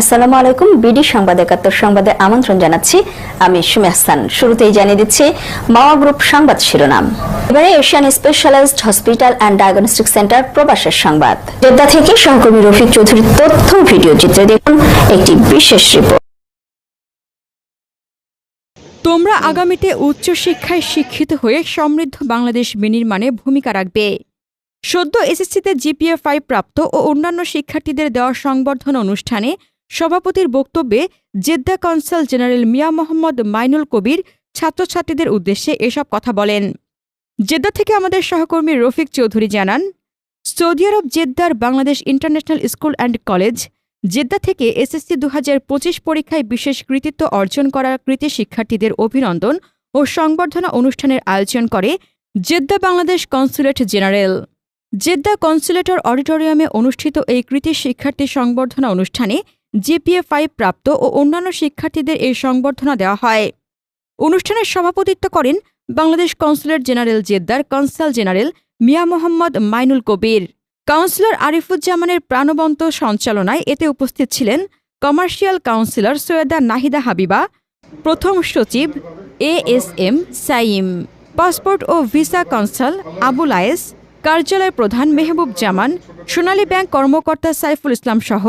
আসসালামু আলাইকুম, বিডি সংবাদ একাত্তর সংবাদে আমন্ত্রণ জানাচ্ছি। আমি সুমি হাসান। শুরুতেই জানিয়ে দিচ্ছি, মাওয়া গ্রুপ সংবাদ শিরোনাম। এবারে Asian specialised hospital and diagnostic centre প্রবাসের সংবাদ। জেদ্দা থেকে সহকর্মী রফিক চৌধুরীর তথ্য ভিডিও চিত্রে দেখুন একটি বিশেষ রিপোর্ট তোমরা আগামীতে উচ্চশিক্ষায় শিক্ষিত হয়ে সমৃদ্ধ বাংলাদেশ বিনির্মাণে ভূমিকা রাখবে। সদ্য এসএসসিতে জিপিএ ফাইভ প্রাপ্ত ও অন্যান্য শিক্ষার্থীদের দেওয়া সংবর্ধনা অনুষ্ঠানে সভাপতির বক্তব্যে Jeddah consul general Mia Mohammad Mainul Kabir ছাত্রছাত্রীদের উদ্দেশ্যে এসব কথা বলেন। জেদ্দা থেকে আমাদের সহকর্মী রফিক চৌধুরী জানান, Saudi Arab জেদ্দার Bangladesh international school and college Jeddah থেকে এসএসসি দু পঁচিশ পরীক্ষায় বিশেষ কৃতিত্ব অর্জন করা কৃতি শিক্ষার্থীদের অভিনন্দন ও সংবর্ধনা অনুষ্ঠানের আয়োজন করে Jeddah Bangladesh consulate general. Jeddah কনসুলেটর অডিটোরিয়ামে অনুষ্ঠিত এই কৃতি শিক্ষার্থী সংবর্ধনা অনুষ্ঠানে জিপিএ ফাইভ প্রাপ্ত ও অন্যান্য শিক্ষার্থীদের এই সংবর্ধনা দেওয়া হয়। অনুষ্ঠানের সভাপতিত্ব করেন Bangladesh consulate general জেদ্দার consul general Mia Mohammad Mainul Kabir. Counsellor আরিফুজ্জামানের প্রাণবন্ত সঞ্চালনায় এতে উপস্থিত ছিলেন কমার্শিয়াল কাউন্সিলর সৈয়দা নাহিদা হাবিবা, প্রথম সচিব A S M Saim, passport O visa consul Abul Ayes কার্যালয় প্রধান মেহবুব জামান, সোনালী ব্যাংক কর্মকর্তা সাইফুল ইসলাম সহ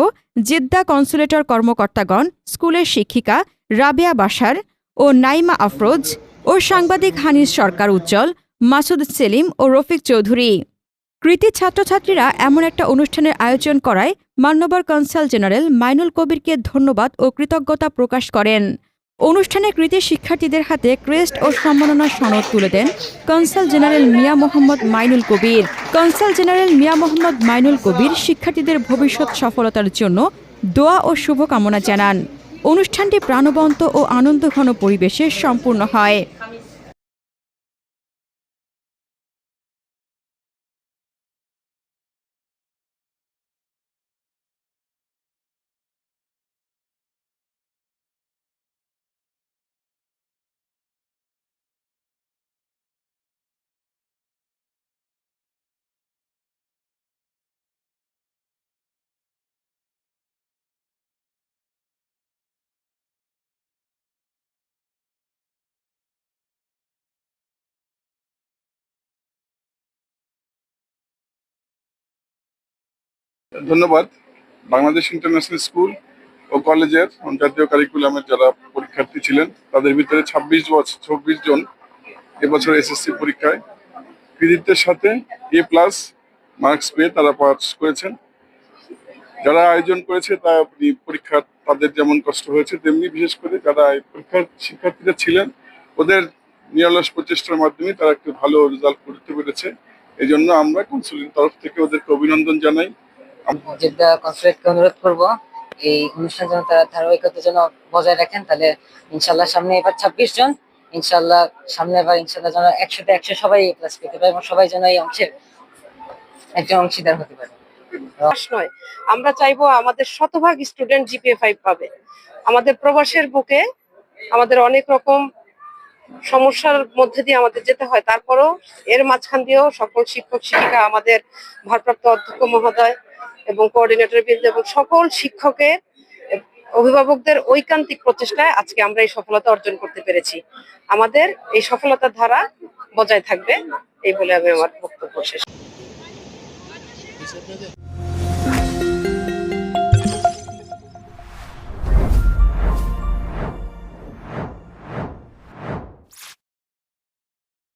জেদ্দা কনসুলেটর কর্মকর্তাগণ, স্কুলের শিক্ষিকা রাবেয়া বাসার ও নাইমা আফরোজ ও সাংবাদিক হানিস সরকার উজ্জ্বল, মাসুদ সেলিম ও রফিক চৌধুরী। কৃতি ছাত্রছাত্রীরা এমন একটা অনুষ্ঠানের আয়োজন করায় মান্যবর কনসাল জেনারেল মাইনুল কবিরকে ধন্যবাদ ও কৃতজ্ঞতা প্রকাশ করেন। অনুষ্ঠানে কৃতি শিক্ষার্থীদের হাতে ক্রেস্ট ও সম্মাননা সনদ তুলে দেন consul general Mia Mohammad Mainul Kabir. Consul general Mia Mohammad Mainul Kabir শিক্ষার্থীদের ভবিষ্যৎ সফলতার জন্য দোয়া ও শুভকামনা জানান। অনুষ্ঠানটি প্রাণবন্ত ও আনন্দঘন পরিবেশে সম্পূর্ণ হয়। ধন্যবাদ। বাংলাদেশ ইন্টারন্যাশনাল স্কুল ও কলেজের জাতীয় কারিকুলামের যারা পরীক্ষার্থী ছিলেন, তাদের ভিতরে ছাব্বিশ বছর চব্বিশ জন এবছর এসএসসি পরীক্ষায়। কৃতিত্বের সাথে এ প্লাস মার্কস পেয়ে তারা পাস করেছেন। যারা আয়োজন করেছে, তা পরীক্ষা, তাদের যেমন কষ্ট হয়েছে, তেমনি বিশেষ করে যারা পরীক্ষার শিক্ষার্থীরা ছিলেন, ওদের নিরলস প্রচেষ্টার মাধ্যমে তারা একটু ভালো রেজাল্ট করতে পেরেছে। এই জন্য আমরা কনসুলের তরফ থেকে ওদেরকে অভিনন্দন জানাই। জেদ্দা কনসুলেটকে অনুরোধ করব, এই অনুষ্ঠান যেন তারা ধারাবাহিকতা যেন বজায় রাখেন, তাহলে ইনশাল্লাহ সামনে এবার ছাব্বিশ জন ইনশাল্লাহ সামনে এবার ইনশাল্লাহ যেন একশোতে একশো সবাই প্লাস পেতে পারে এবং সবাই যেন এই অংশের একজন অংশীদার হতে পারে। নয়, আমরা চাইব আমাদের শতভাগ স্টুডেন্ট জিপিএ ফাইভ পাবে। আমাদের প্রবাসের বুকে আমাদের অনেক রকম সমস্যার মধ্যে দিয়ে আমাদের যেতে হয়, তারপরও এর মাঝখান দিয়েও সকল শিক্ষক শিক্ষিকা আমাদের ভারপ্রাপ্ত অধ্যক্ষ মহোদয় এবং কোঅর্ডিনেটর বৃন্দ এবং সকল শিক্ষকের, অভিভাবকদের ঐকান্তিক প্রচেষ্টায় আজকে আমরা এই সফলতা অর্জন করতে পেরেছি। আমাদের এই সফলতার ধারা বজায় থাকবে, এই বলে আমি আমার বক্তব্য শেষ